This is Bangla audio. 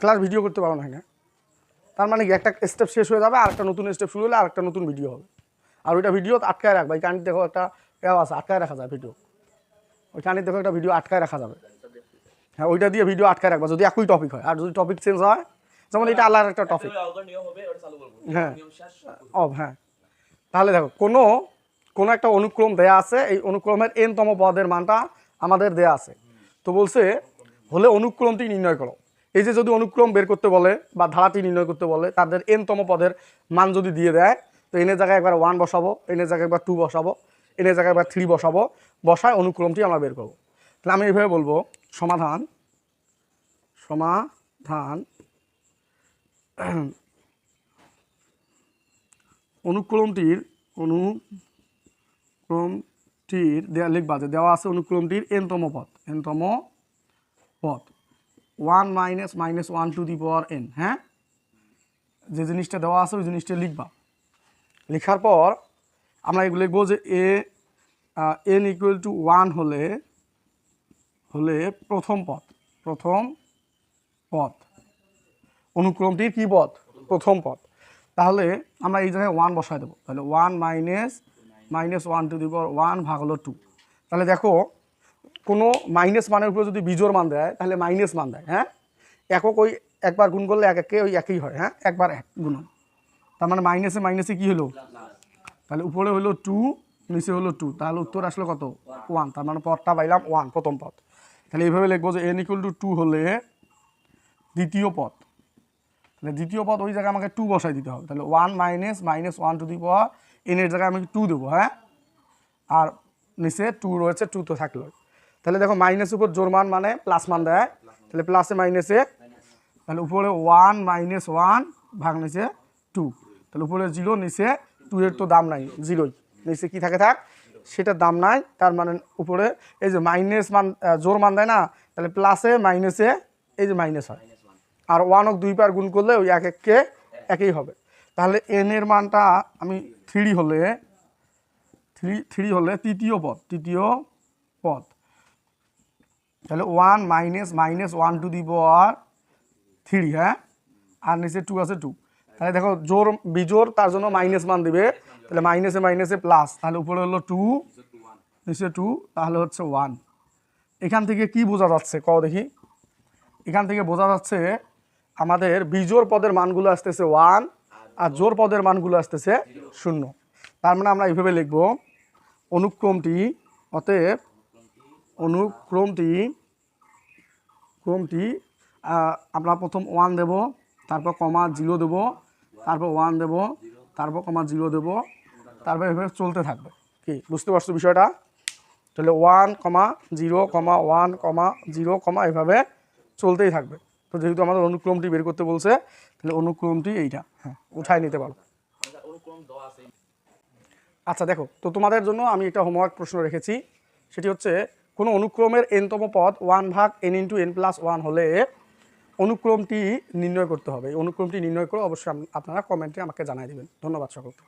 ক্লাস ভিডিও করতে পারো না হ্যাঁ তার মানে কি একটা স্টেপ শেষ হয়ে যাবে আর একটা নতুন স্টেপ শুরু হলে আর একটা নতুন ভিডিও হবে। আর ওইটা ভিডিও আটকায় রাখবে। এই কানি দেখো একটা এও আছে আটকায় রাখা যায় ভিডিও ওই কানি দেখো একটা ভিডিও আটকায় রাখা যাবে। হ্যাঁ ওইটা দিয়ে ভিডিও আটকায় রাখবা। যদি একই টপিক হয় আর যদি টপিক চেঞ্জ হয় যেমন এটা আলাদা একটা টপিক হ্যাঁ। অফ হ্যাঁ। তাহলে দেখো কোনো কোনো একটা অনুক্রম দেয়া আছে এই অনুক্রমের এনতম পদের মানটা আমাদের দেয়া আছে। তো বলছে হলে অনুক্রমটি নির্ণয় করো। এই যে যদি অনুক্রম বের করতে বলে বা ধারাটি নির্ণয় করতে বলে, তাদের এনতম পদের মান যদি দিয়ে দেয়, তো এনের জায়গায় একবার ওয়ান বসাবো এনের জায়গায় একবার টু বসাবো এনের জায়গায় একবার থ্রি বসাবো, বসায় অনুক্রমটি আমরা বের করব। তাহলে আমি এইভাবে বলব, সমাধান সমাধান, অনুক্রমটির অনুক্রমটির, দেয়া লিখবা যে দেওয়া আছে অনুক্রমটির এনতম পথ এনতম পদ। One minus minus one to the power n হ্যাঁ? যে জিনিসটা দেওয়া আছে, ওই জিনিসটা লিখবা। লেখার পর আমরা এগুলো লিখব যে a n equal to one হলে হলে প্রথম পদ প্রথম পদ। অনুক্রমটির কী পদ? প্রথম পদ। তাহলে আমরা এই জায়গায় ওয়ান বসায় দেবো। তাহলে one minus minus one to the power one ভাগ হলো টু তাহলে দেখো কোনো মাইনাস মানের উপরে যদি বিজোর মান দেয়, তাহলে মাইনাস মান দেয় হ্যাঁ? একক ওই একবার গুণ করলে এক একে ওই একই হয় হ্যাঁ? একবার এক গুণ তার মানে মাইনাসে মাইনাসে কী হলো? তাহলে উপরে হলো টু নিচে হলো টু তাহলে উত্তর আসলো কত? ওয়ান তার মানে পদটা পাইলাম ওয়ান প্রথম পদ। তাহলে এইভাবে লিখব যে এন ইকুয়াল টু টু হলে দ্বিতীয় পদ। তাহলে দ্বিতীয় পদ ওই জায়গায় আমাকে টু বসাই দিতে হবে। তাহলে one minus minus one to the power এনের জায়গায় আমি টু দেবো হ্যাঁ? আর নিচে টু রয়েছে টু তো থাকল তাহলে দেখো মাইনাস উপর জোর মান মানে প্লাস মান দেয়। তাহলে প্লাসে মাইনাসে তাহলে উপরে ওয়ান মাইনাস ওয়ান ভাগ নিচে টু তাহলে উপরে জিরো নিচে টু এর তো দাম নাই জিরোই নিচে কি থাকে থাক সেটার দাম নাই, তার মানে উপরে এই যে মাইনাস মান জোর মান দেয় না, তাহলে প্লাসে মাইনাসে এই যে মাইনাস হয়। আর ওয়ান অফ দুই পার গুণ করলে ওই এক এককে একই হবে। তাহলে এন এর মানটা আমি থ্রি হলে থ্রি থ্রি হলে তৃতীয় পদ তৃতীয় পদ। তাহলে one minus minus one to the power three হ্যাঁ? আর নিচে টু আছে টু তাহলে দেখো, জোর বিজোর তার জন্য মাইনাস মান দিবে। তাহলে মাইনাসে মাইনাসে প্লাস তাহলে উপরে হলো টু নিচে টু তাহলে হচ্ছে ওয়ান এখান থেকে কি বোঝা যাচ্ছে? ক দেখি। এখান থেকে বোঝা যাচ্ছে, আমাদের বিজোর পদের মানগুলো আসতেছে ওয়ান আর জোর পদের মানগুলো আসতেছে শূন্য। তার মানে আমরা এইভাবে লিখব, অনুক্রমটি অতএব অনুক্রমটি, ক্রমটি আমরা প্রথম ওয়ান দেব, তারপর কমা জিরো দেব, তারপর ওয়ান দেব, তারপর কমা জিরো দেব, তারপর এভাবে চলতে থাকবে। কি, বুঝতে পারছ বিষয়টা? তাহলে one comma zero comma one comma zero comma এভাবে চলতেই থাকবে। তো যেহেতু আমাদের অনুক্রমটি বের করতে বলছে, তাহলে অনুক্রমটি এইটা হ্যাঁ উঠায় নিতে পারো। আচ্ছা দেখো, তো তোমাদের জন্য আমি একটা হোমওয়ার্ক প্রশ্ন রেখেছি, সেটি হচ্ছে কোনো অনুক্রমের এনতম পদ ওয়ান ভাগ n into n plus one হলে অনুক্রমটি নির্ণয় করতে হবে। অনুক্রমটি নির্ণয় করে অবশ্যই আপনারা কমেন্টে আমাকে জানাই দেবেন। ধন্যবাদ সকলকে।